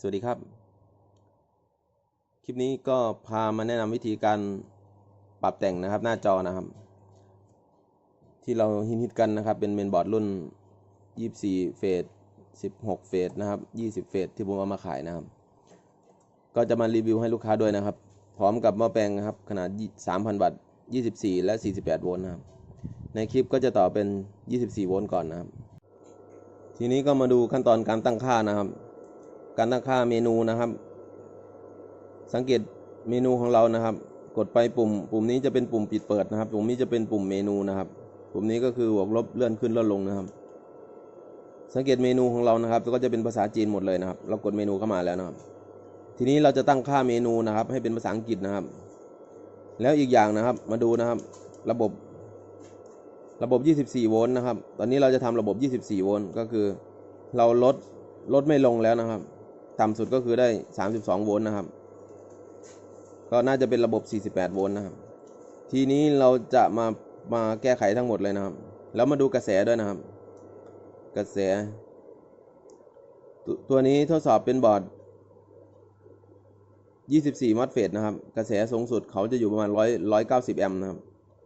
สวัสดีครับ คลิปนี้ก็พามาแนะนำวิธีการปรับแต่งนะครับ หน้าจอนะครับ ที่เราฮิตๆกันนะครับ เป็นเมนบอร์ดรุ่น 24 เฟส 16 เฟสนะครับ 20 เฟสที่ผมเอามาขายนะครับ ก็จะมารีวิวให้ลูกค้าด้วยนะครับ พร้อมกับหม้อแปลงนะครับ ขนาด 3,000 วัตต์ 24 และ 48 โวลต์นะครับ ในคลิปก็จะต่อเป็น 24 โวลต์ก่อนนะครับ ทีนี้ก็มาดูขั้นตอนการตั้งค่านะครับ การตั้งค่าเมนูนะครับ สังเกตเมนูของเรานะครับ กดไปปุ่ม ปุ่มนี้จะเป็นปุ่มปิดเปิดนะครับ ปุ่มนี้จะเป็นปุ่มเมนูนะครับ ปุ่มนี้ก็คือบวกลบเลื่อนขึ้นเลื่อนลงนะครับ สังเกตเมนูของเรานะครับก็จะเป็นภาษาจีนหมดเลยนะครับ เรากดเมนูเข้ามาแล้วนะครับ ทีนี้เราจะตั้งค่าเมนูนะครับ ให้เป็นภาษาอังกฤษนะครับ แล้วอีกอย่างนะครับมาดูนะครับ ระบบระบบ 24 โวลต์นะครับ ตอนนี้เราจะทำระบบ 24 โวลต์ ก็คือ เราลด ลดไม่ลงแล้วนะครับ ต่ำสุดก็คือได้ 32 โวลต์นะครับ ก็น่าจะเป็นระบบ 48 โวลต์นะครับ ทีนี้เราจะมามาแก้ไขทั้งหมดเลยนะครับ แล้วมาดูกระแสด้วยนะครับ กระแสต,ตัวนี้ทดสอบเป็นบอร์ด 24มัตเฟสนะครับ กระแสสูงสุดเขาจะอยู่ประมาณ 100 190 แอมป์นะครับ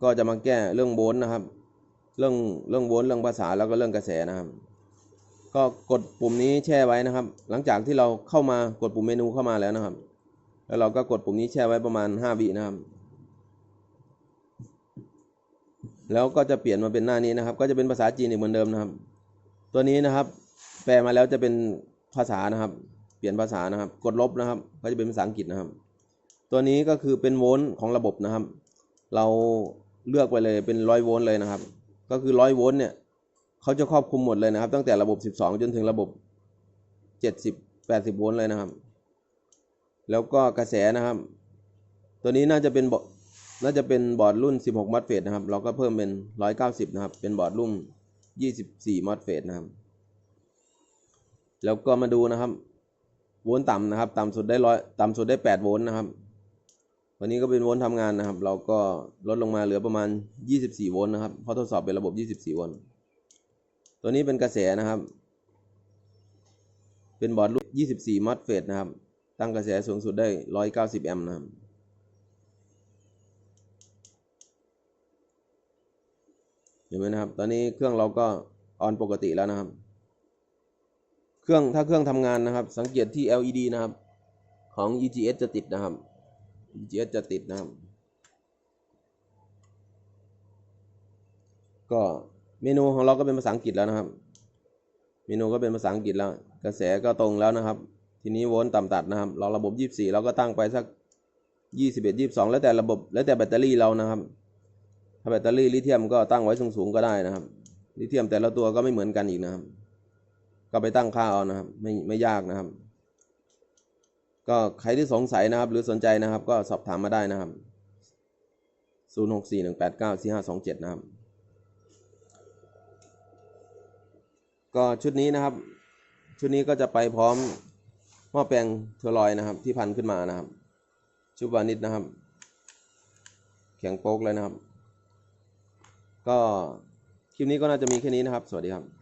ก็จะมาแก้เรื่องโวลต์นะครับ เรื่องเรื่องโวลต์เรื่องภาษาแล้วก็เรื่องกระแสนะครับ ก็กดปุ่มนี้แช่ไว้นะครับ หลังจากที่เราเข้ามากดปุ่มเมนูเข้ามาแล้วนะครับ แล้วเราก็กดปุ่มนี้แช่ไว้ประมาณ 5 วินะครับ แล้วก็จะเปลี่ยนมาเป็นหน้านี้นะครับ ก็จะเป็นภาษาจีนอีกเหมือนเดิมนะครับ ตัวนี้นะครับ แปลมาแล้วจะเป็นภาษานะครับ เปลี่ยนภาษานะครับ กดลบนะครับ ก็จะเป็นภาษาอังกฤษนะครับ ตัวนี้ก็คือเป็นโวลต์ของระบบนะครับ เราเลือกไปเลยเป็นร้อยโวลต์เลยนะครับ ก็คือร้อยโวลต์เนี่ย เขาจะครอบคลุมหมดเลยนะครับ ตั้งแต่ระบบ 12 จนถึงระบบ 70 80 โวลต์เลยนะครับ แล้วก็กระแสนะครับ ตัวนี้น่าจะเป็นบอน่าจะเป็นบอร์ดรุ่น 16มัตเฟสนะครับ เราก็เพิ่มเป็น 190 นะครับ เป็นบอร์ดรุ่น 24มัตเฟสนะครับ แล้วก็มาดูนะครับ โวลต์ต่ำนะครับ ต่ำสุดได้ร้อยต่ำสุดได้ 8 โวลต์นะครับ วันนี้ก็เป็นโวลต์ทำงานนะครับ เราก็ลดลงมาเหลือประมาณ 24 โวลต์นะครับ เพราะทดสอบเป็นระบบ 24 โวลต์ ตัวนี้เป็นกระแสนะครับ เป็นบอร์ดรุ่น24มัตเฟสนะครับ ตั้งกระแสสูงสุดได้ 190 แอมป์นะครับ เห็นไหมนะครับ ตอนนี้เครื่องเราก็ออนปกติแล้วนะครับ เครื่องถ้าเครื่องทำงานนะครับ สังเกตที่ LED นะครับ ของ EGS จะติดนะครับ EGS จะติดนะครับ ก็ เมนูของเราก็เป็นภาษาอังกฤษแล้วนะครับ เมนูก็เป็นภาษาอังกฤษแล้ว กระแสก็ตรงแล้วนะครับ ทีนี้โวลต์ต่ำตัดนะครับ เราระบบ 24 เราก็ตั้งไปสัก 21 22 แล้วแต่ระบบ แล้วแต่แบตเตอรี่เรานะครับ ถ้าแบตเตอรี่ลิเธียมก็ตั้งไว้สูงๆก็ได้นะครับ ลิเธียมแต่ละตัวก็ไม่เหมือนกันอีกนะครับ ก็ไปตั้งค่าเอานะครับ ไม่ไม่ยากนะครับ ก็ใครที่สงสัยนะครับ หรือสนใจนะครับ ก็สอบถามมาได้นะครับ 0641894527 นะครับ ก็ชุดนี้นะครับ ชุดนี้ก็จะไปพร้อมหม้อแปลงเทอร์ลอยนะครับ ที่พันขึ้นมานะครับ ชุบวานิชนะครับ แข็งโป๊กเลยนะครับ ก็คลิปนี้ก็น่าจะมีแค่นี้นะครับ สวัสดีครับ